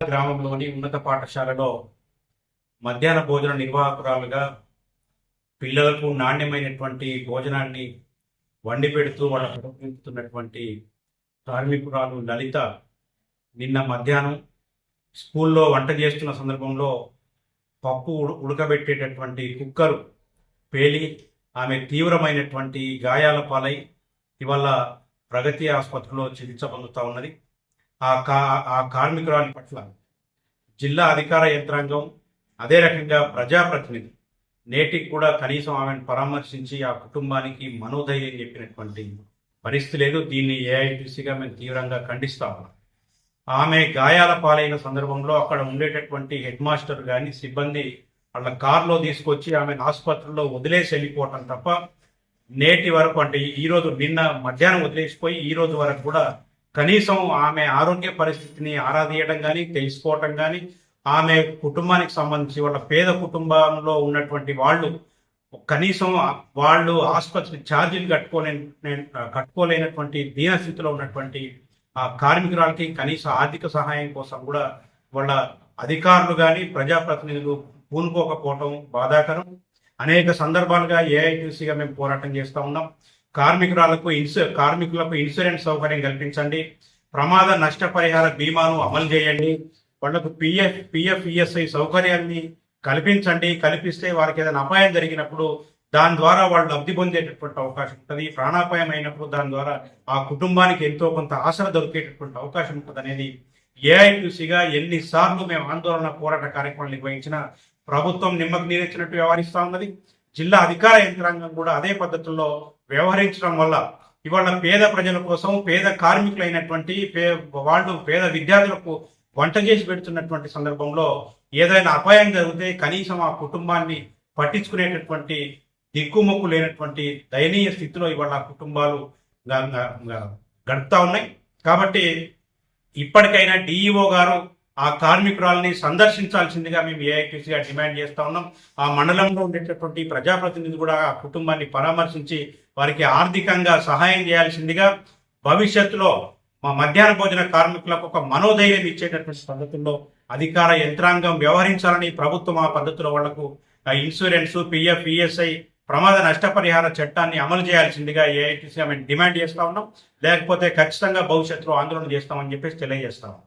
గ్రామంలోని ఉన్నత పాఠశాలలో మధ్యాహ్న భోజన నిర్వాహకురాలుగా పిల్లలకు నాణ్యమైనటువంటి భోజనాన్ని వండి పెడుతూ వాళ్ళ నింపుతున్నటువంటి కార్మికురాలు లలిత నిన్న మధ్యాహ్నం స్కూల్లో వంట చేస్తున్న సందర్భంలో పప్పు ఉడకబెట్టేటటువంటి కుక్కరు పేలి ఆమె తీవ్రమైనటువంటి గాయాల పాలై ఇవాళ ప్రగతి ఆసుపత్రిలో చికిత్స పొందుతా ఉన్నది. ఆ కా ఆ కార్మికురాలి పట్ల జిల్లా అధికార యంత్రాంగం అదే రకంగా ప్రజాప్రతినిధి నేటికి కూడా కనీసం ఆమెను పరామర్శించి ఆ కుటుంబానికి మనోధైర్యం చెప్పినటువంటి పరిస్థితి లేదు. దీన్ని ఏఐటీసీగా మేము తీవ్రంగా ఖండిస్తాము ఆమె గాయాల పాలైన సందర్భంలో అక్కడ ఉండేటటువంటి హెడ్ మాస్టర్ కానీ సిబ్బంది వాళ్ళ కారులో తీసుకొచ్చి ఆమెను ఆసుపత్రిలో వదిలేసి వెళ్ళిపోవటం తప్ప నేటి వరకు అంటే ఈరోజు నిన్న మధ్యాహ్నం వదిలేసిపోయి ఈ రోజు వరకు కూడా కనీసం ఆమె ఆరోగ్య పరిస్థితిని ఆరాధీయడం కానీ తెలుసుకోవటం కానీ ఆమె కుటుంబానికి సంబంధించి వాళ్ళ పేద కుటుంబంలో ఉన్నటువంటి వాళ్ళు కనీసం వాళ్ళు ఆసుపత్రి ఛార్జీలు కట్టుకోలే కట్టుకోలేనటువంటి దీనస్థితిలో ఉన్నటువంటి ఆ కార్మికురాలకి కనీస ఆర్థిక సహాయం కోసం కూడా వాళ్ళ అధికారులు కానీ ప్రజాప్రతినిధులు పూనుకోకపోవటం బాధాకరం. అనేక సందర్భాలుగా ఏఐటీసీగా మేము పోరాటం చేస్తూ ఉన్నాం. కార్మికురాలకు ఇన్సూ కార్మికులకు ఇన్సూరెన్స్ సౌకర్యం కల్పించండి. ప్రమాద నష్టపరిహార బీమాను అమలు చేయండి. వాళ్ళకు పిఎఫ్ పిఎఫ్ ఈఎస్ఐ సౌకర్యాన్ని కల్పించండి. కల్పిస్తే వారికి ఏదైనా అపాయం జరిగినప్పుడు దాని ద్వారా వాళ్ళు లబ్ధి పొందేటటువంటి అవకాశం ఉంటుంది. ప్రాణాపాయం అయినప్పుడు దాని ద్వారా ఆ కుటుంబానికి ఎంతో కొంత ఆసర దొరికేటటువంటి అవకాశం ఉంటుంది అనేది ఏఐటీసీగా ఎన్నిసార్లు మేము ఆందోళన పోరాట కార్యక్రమాలు నిర్వహించిన ప్రభుత్వం నిమ్మకు నీరెచ్చినట్టు వ్యవహరిస్తూ ఉన్నది. జిల్లా అధికార యంత్రాంగం కూడా అదే పద్ధతుల్లో వ్యవహరించడం వల్ల ఇవాళ పేద ప్రజల కోసం పేద కార్మికులైనటువంటి పే వాళ్ళు పేద విద్యార్థులకు వంట చేసి పెడుతున్నటువంటి సందర్భంలో ఏదైనా అపాయం జరిగితే కనీసం ఆ కుటుంబాన్ని పట్టించుకునేటటువంటి దిక్కుమొక్కు లేనటువంటి దయనీయ స్థితిలో ఇవాళ ఆ కుటుంబాలు గడుపుతూ గడుపుతా ఉన్నాయి. కాబట్టి ఇప్పటికైనా డిఈఓ గారు ఆ కార్మికురాలని సందర్శించాల్సిందిగా మేము ఏఐటీసీగా డిమాండ్ చేస్తా ఉన్నాం. ఆ మండలంలో ఉండేటటువంటి ప్రజాప్రతినిధి కూడా ఆ కుటుంబాన్ని పరామర్శించి వారికి ఆర్థికంగా సహాయం చేయాల్సిందిగా భవిష్యత్తులో మా మధ్యాహ్న భోజన కార్మికులకు ఒక మనోధైర్యం ఇచ్చేటటువంటి పద్ధతుల్లో అధికార యంత్రాంగం వ్యవహరించాలని ప్రభుత్వం ఆ పద్ధతిలో వాళ్ళకు ఇన్సూరెన్స్ పిఎఫ్ ఈఎస్ఐ ప్రమాద నష్టపరిహార చట్టాన్ని అమలు చేయాల్సిందిగా ఏఐటీసీ మేము డిమాండ్ చేస్తా ఉన్నాం. లేకపోతే ఖచ్చితంగా భవిష్యత్తులో ఆందోళన చేస్తామని చెప్పేసి తెలియజేస్తాము